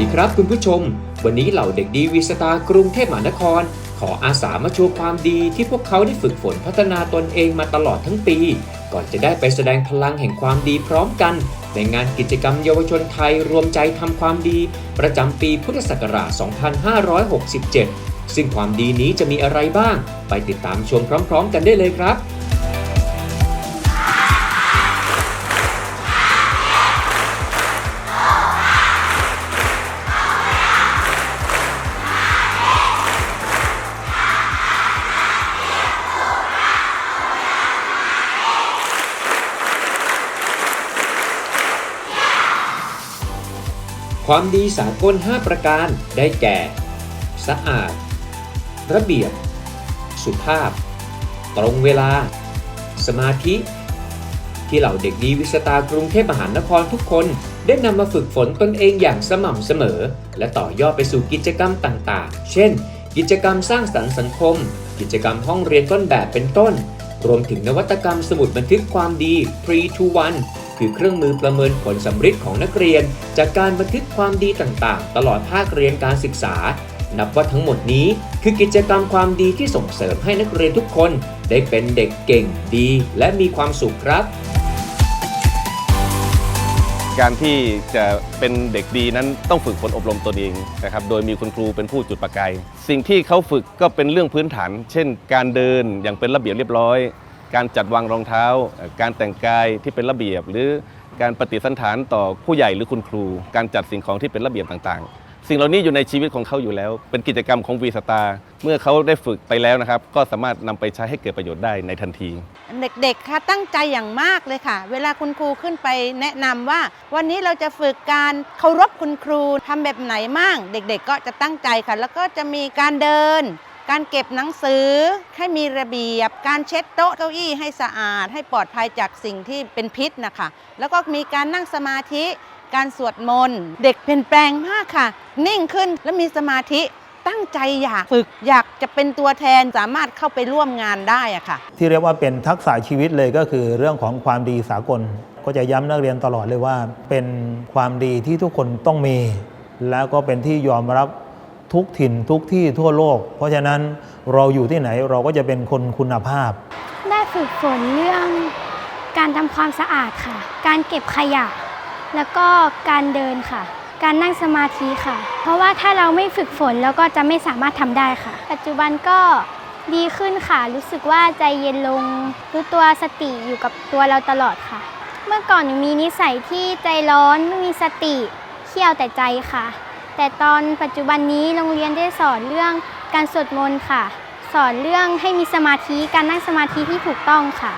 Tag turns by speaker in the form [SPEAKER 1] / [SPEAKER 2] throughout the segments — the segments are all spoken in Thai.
[SPEAKER 1] สวัสดีครับคุณผู้ชม วันนี้เหล่าเด็กดีวีสตากรุงเทพมหานคร ขออาสามาโชว์ความดีที่พวกเขาได้ฝึกฝนพัฒนาตนเองมาตลอดทั้งปี ก่อนจะได้ไปแสดงพลังแห่งความดีพร้อมกัน ในงานกิจกรรมเยาวชนไทยรวมใจทำความดี ประจำปีพุทธศักราช 2567 ซึ่งความดีนี้จะมีอะไรบ้าง ไปติดตามชมพร้อม ๆ กันได้เลยครับ ความดีสากล 5 ประการได้แก่ สะอาด ระเบียบ สุภาพ ตรงเวลา สมาธิ ที่เหล่าเด็กดีวิสตากรุงเทพมหานครทุกคนได้นำมาฝึกฝนตนเองอย่างสม่ำเสมอ และต่อยอดไปสู่กิจกรรมต่างๆ เช่น กิจกรรมสร้างสรรค์สังคม กิจกรรมห้องเรียนต้นแบบเป็นต้น รวมถึงนวัตกรรมสมุดบันทึกความดี 3 to 1 คือเครื่องมือประเมินผลสำฤทธิ์ของนักเรียน จากการบันทึกความดีต่างๆ ตลอดภาคเรียนการศึกษา นับว่าทั้งหมดนี้ คือกิจกรรมความดีที่ส่งเสริมให้นักเรียนทุกคน ได้เป็นเด็กเก่งดี และมีความสุขครับ
[SPEAKER 2] การที่จะเป็นเด็กดีนั้นต้องฝึกฝนอบรมตนเองนะครับ โดยมีคุณครูเป็นผู้จุดประกาย สิ่งที่เขาฝึกก็เป็นเรื่องพื้นฐาน เช่น การเดินอย่างเป็นระเบียบเรียบร้อย การจัดวางรองเท้า การแต่งกายที่เป็นระเบียบ หรือการปฏิสันถานต่อผู้ใหญ่หรือคุณครู การจัดสิ่งของที่เป็นระเบียบต่างๆ สิ่งเหล่านี้อยู่ในชีวิตของเขาอยู่แล้ว เป็นกิจกรรมของวีสตาเมื่อเขาได้ฝึกไปแล้วนะครับ ก็สามารถนำไปใช้ให้เกิดประโยชน์ได้ในทันที
[SPEAKER 3] เด็กๆค่ะตั้งใจอย่างมากเลยค่ะ เวลาคุณครูขึ้นไปแนะนำว่า วันนี้เราจะฝึกการเคารพคุณครูทำแบบไหนมั่งเด็ก ๆ ก็จะตั้งใจค่ะ แล้วก็จะมีการเดิน การเก็บหนังสือให้มีระเบียบ การเช็ดโต๊ะเก้าอี้ให้สะอาด ให้ปลอดภัยจากสิ่งที่เป็นพิษนะคะ แล้วก็มีการนั่งสมาธิ การสวดมนต์ เด็กเปลี่ยนแปลงมากค่ะ นิ่งขึ้นและมีสมาธิตั้งใจอยากฝึกอยากจะเป็นตัวแทนสามารถเข้าไปร่วมงานได้อะค่ะ
[SPEAKER 4] ที่เรียกว่าเป็นทักษะชีวิตเลยก็คือเรื่องของความดีสากล ก็จะย้ำนักเรียนตลอดเลยว่า เป็นความดีที่ทุกคนต้องมี แล้วก็เป็นที่ยอมรับ ทุกถิ่นทุกที่ทั่วโลก เพราะฉะนั้นเราอยู่ที่ไหนเราก็จะเป็นคนคุณภาพ
[SPEAKER 5] ได้ฝึกฝนเรื่องการทำความสะอาดค่ะ การเก็บขยะ แล้วก็การเดินค่ะ การนั่งสมาธิค่ะ เพราะว่าถ้าเราไม่ฝึกฝนเราก็จะไม่สามารถทำได้ค่ะ ปัจจุบันก็ดีขึ้นค่ะ รู้สึกว่าใจเย็นลง รู้ตัวสติอยู่กับตัวเราตลอดค่ะ เมื่อก่อนหนูมีนิสัยที่ใจร้อนไม่มีสติ เขี่ยวแต่ใจค่ะ แต่ตอนปัจจุบันนี้โรงเรียนได้สอนเรื่องการสวดมนต์ค่ะ สอนเรื่องให้มีสมาธิการนั่งสมาธิที่ถูกต้องค่ะ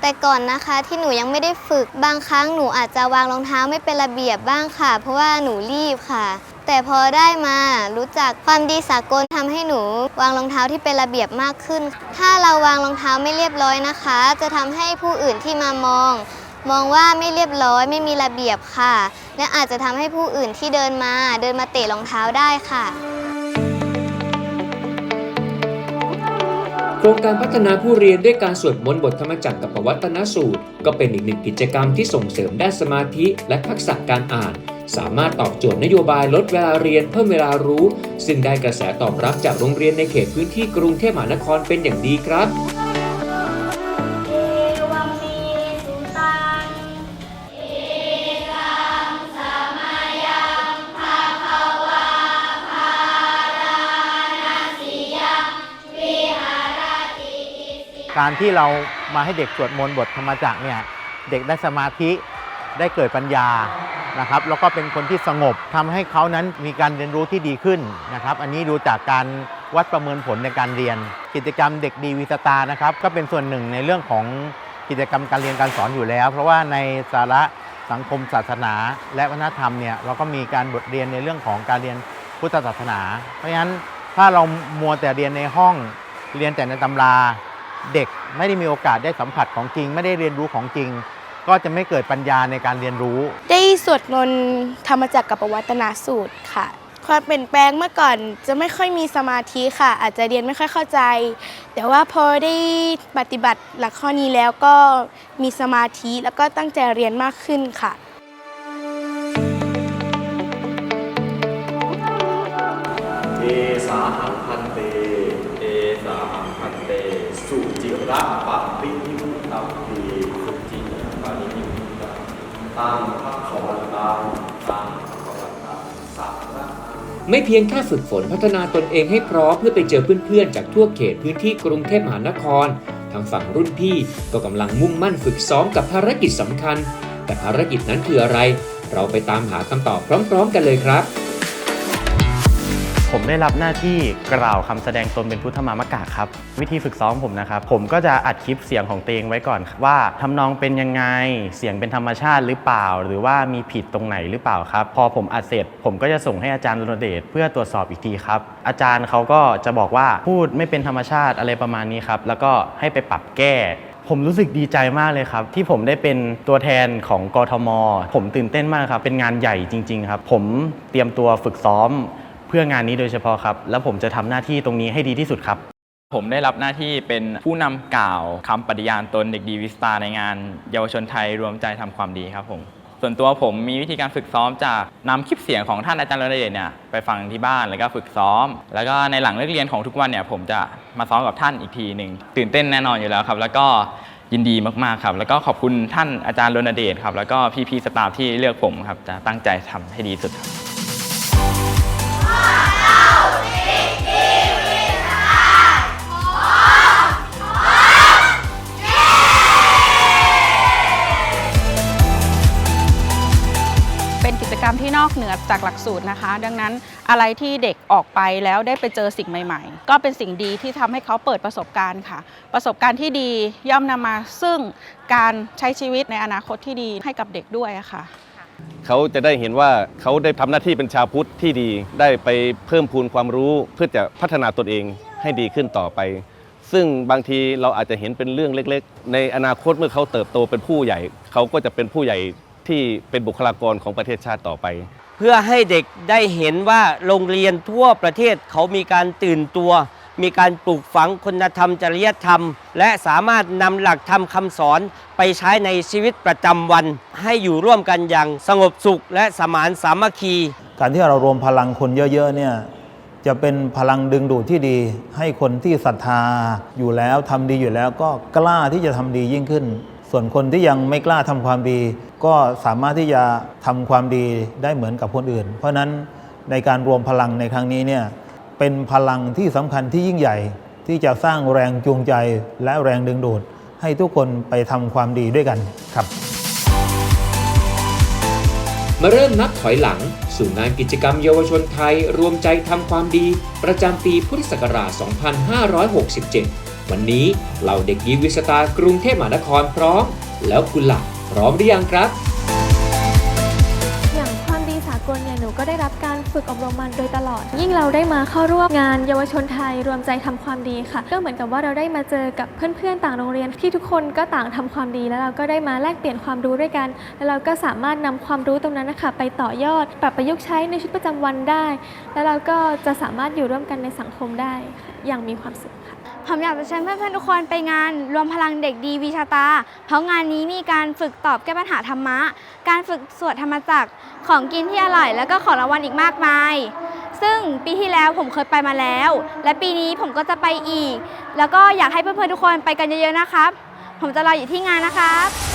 [SPEAKER 6] แต่ก่อนนะคะที่หนูยังไม่ได้ฝึกบางครั้งหนูอาจจะวางรองเท้าไม่เป็นระเบียบบ้างค่ะ เพราะว่าหนูรีบค่ะ แต่พอได้มารู้จักความดีสากลทำให้หนู วางรองเท้าที่เป็นระเบียบมากขึ้น ถ้าเราวางรองเท้าไม่เรียบร้อยนะคะ จะทำให้ผู้อื่นที่มามอง มองว่าไม่เรียบร้อยไม่มีระเบียบค่ะ และอาจจะทำให้ผู้อื่นที่เดินมาเดินมาเตะรองเท้าได้ค่ะ
[SPEAKER 1] โครงการพัฒนาผู้เรียนด้วยการสวดมนต์บทธรรมจักรกับปวัตนสูตร ก็เป็นอีกหนึ่งกิจกรรมที่ส่งเสริมด้านสมาธิ และทักษะการอ่าน สามารถตอบโจทย์นโยบายลดเวลาเรียนเพิ่มเวลารู้ ซึ่งได้กระแสตอบรับจากโรงเรียนในเขตพื้นที่กรุงเทพมหานครเป็นอย่างดีครับ
[SPEAKER 7] การที่เรามาให้เด็กสวดมนต์บทธรรมจักรเนี่ยเด็กได้สมาธิได้เกิดปัญญานะครับแล้วก็เป็นคนที่สงบทำให้เขานั้นมีการเรียนรู้ที่ดีขึ้นนะครับ อันนี้ดูจากการวัดประเมินผลในการเรียน กิจกรรมเด็กดีวิสตานะครับ ก็เป็นส่วนหนึ่งในเรื่องของกิจกรรมการเรียนการสอนอยู่แล้ว เพราะว่าในสาระสังคมศาสนา และวัฒนธรรมเนี่ยเราก็มีการบทเรียนในเรื่องของการเรียนพุทธศาสนา เพราะฉะนั้นถ้าเรามัวแต่เรียนในห้องเรียนแต่ในตำรา เด็กไม่ได้มีโอกาสได้สัมผัสของจริง ไม่ได้เรียนรู้ของจริง ก็จะไม่เกิดปัญญาในการเรียนรู้
[SPEAKER 8] ได้สวดมนต์ธรรมจักรกับประวัตนาสูตรค่ะ ความเปลี่ยนแปลงเมื่อก่อนจะไม่ค่อยมีสมาธิค่ะ อาจจะเรียนไม่ค่อยเข้าใจ แต่ว่าพอได้ปฏิบัติหลักข้อนี้แล้วก็มีสมาธิแล้วก็ตั้งใจเรียนมากขึ้นค่ะ
[SPEAKER 9] เอสาหัง ระปะริยุตตัมปีสุจิปะริยุตตัมตังพักขวันตังตังพักขวัตังสัพพะ
[SPEAKER 1] ไม่เพียงแค่ฝึกฝนพัฒนาตนเองให้พร้อมเพื่อไปเจอเพื่อนๆ จากทั่วเขตพื้นที่กรุงเทพมหานคร ทางฝั่งรุ่นพี่ก็กำลังมุ่งมั่นฝึกซ้อมกับภารกิจสำคัญ แต่ภารกิจนั้นคืออะไร เราไปตามหาคำตอบพร้อม ๆ กันเลยครับ
[SPEAKER 10] ผมได้รับหน้าที่กล่าวคำแสดงตนเป็นพุทธมามกะครับ วิธีฝึกซ้อมผมนะครับ ผมก็จะอัดคลิปเสียงของตัวเองไว้ก่อน ว่าทำนองเป็นยังไงเสียงเป็นธรรมชาติหรือเปล่า หรือว่ามีผิดตรงไหนหรือเปล่าครับ พอผมอัดเสร็จ ผมก็จะส่งให้อาจารย์รณเดชเพื่อตรวจสอบอีกทีครับ อาจารย์เขาก็จะบอกว่าพูดไม่เป็นธรรมชาติอะไรประมาณนี้ครับแล้วก็ให้ไปปรับแก้ผมรู้สึกดีใจมากเลยครับ ที่ผมได้เป็นตัวแทนของกทม ผมตื่นเต้นมากครับ เป็นงานใหญ่จริง ๆ ครับ ผมเตรียมตัวฝึกซ้อม พื่องานนี้โดยเฉพาะครับ แล้วผมจะทำหน้าที่ตรงนี้ให้ดีที่สุดครับ
[SPEAKER 11] ผมได้รับหน้าที่เป็นผู้นำกล่าวคำปฏิญาณตนเด็กดีวิสตาในงาน เยาวชนไทยรวมใจทำความดีครับผม ส่วนตัวผมมีวิธีการฝึกซ้อมจากนำคลิปเสียงของท่านอาจารย์รณเดชเนี่ยไปฟังที่บ้านแล้วก็ฝึกซ้อม แล้วก็ในหลังเลิกเรียนของทุกวันเนี่ยผมจะมาซ้อมกับท่านอีกทีหนึ่งตื่นเต้นแน่นอนอยู่แล้วครับ แล้วก็ยินดีมากๆครับ แล้วก็ขอบคุณท่านอาจารย์รณเดชครับ แล้วก็พี่ๆสตาฟที่เลือกผมครับ จะตั้งใจทำให้ดีที่สุดครับ
[SPEAKER 12] อกเหนือจากหลักสูตรนะคะ ดังนั้นอะไรที่เด็กออกไปแล้วได้ไปเจอสิ่งใหม่ ๆ ก็เป็นสิ่งดีที่ทำให้เขาเปิดประสบการณ์ค่ะ ประสบการณ์ที่ดีย่อมนำมาซึ่งการใช้ชีวิตในอนาคตที่ดีให้กับเด็กด้วยค่ะ
[SPEAKER 2] เขาจะได้เห็นว่าเขาได้ทำหน้าที่เป็นชาวพุทธที่ดี ได้ไปเพิ่มพูนความรู้เพื่อจะพัฒนาตนเองให้ดีขึ้นต่อไป ซึ่งบางทีเราอาจจะเห็นเป็นเรื่องเล็ก ๆ ในอนาคตเมื่อเขาเติบโตเป็นผู้ใหญ่ เขาก็จะเป็นผู้ใหญ่ ที่เป็นบุคลากรของประเทศชาติต่อไป
[SPEAKER 13] เพื่อให้เด็กได้เห็นว่าโรงเรียนทั่วประเทศเขามีการตื่นตัว มีการปลูกฝังคุณธรรมจริยธรรม และสามารถนำหลักธรรมคำสอนไปใช้ในชีวิตประจำวัน ให้อยู่ร่วมกันอย่างสงบสุขและสมานสามัคคี
[SPEAKER 4] การที่เรารวมพลังคนเยอะๆเนี่ยจะเป็นพลังดึงดูดที่ดี ให้คนที่ศรัทธาอยู่แล้วทำดีอยู่แล้วก็กล้าที่จะทำดียิ่งขึ้น ส่วนคนที่ยังไม่กล้าทำความดี ก็สามารถที่จะทำความดีได้เหมือนกับคนอื่น เพราะฉะนั้นในการรวมพลังในครั้งนี้เนี่ยเป็นพลังที่สำคัญที่ยิ่งใหญ่ ที่จะสร้างแรงจูงใจและแรงดึงดูด ให้ทุกคนไปทำความดีด้วยกันครับ
[SPEAKER 1] มาเริ่มนับถอยหลัง สู่งานกิจกรรมเยาวชนไทย รวมใจทำความดี ประจำปีพุทธศักราช 2567 วันนี้เหล่าเด็กยีวิสตากรุงเทพมหานครพร้อม แล้วคุณหล่ะ พร้อมหรือยังครับ
[SPEAKER 14] อย่างความดีสากลเนี่ยหนูก็ได้รับการฝึกอบรมมันโดยตลอด ยิ่งเราได้มาเข้าร่วมงานเยาวชนไทยรวมใจทำความดีค่ะ ก็เหมือนกับว่าเราได้มาเจอกับเพื่อนๆต่างโรงเรียนที่ทุกคนก็ต่างทำความดี แล้วเราก็ได้มาแลกเปลี่ยนความรู้ด้วยกัน แล้วเราก็สามารถนำความรู้ตรงนั้นนะคะไปต่อยอด ปรับประยุกต์ใช้ในชีวิตประจำวันได้ แล้วเราก็จะสามารถอยู่ร่วมกันในสังคมได้ค่ะอย่างมีความสุขค่ะ
[SPEAKER 5] ผมอยากจะเชิญเพื่อนๆทุกคนไปงานรวมพลังเด็กดีวิชาตา เพราะงานนี้มีการฝึกตอบแก้ปัญหาธรรมะ การฝึกสวดธรรมจักรของกินที่อร่อย แล้วก็ของรางวัลอีกมากมาย ซึ่งปีที่แล้วผมเคยไปมาแล้ว และปีนี้ผมก็จะไปอีก แล้วก็อยากให้เพื่อนๆทุกคนไปกันเยอะๆนะครับ ผมจะรออยู่ที่งานนะครับ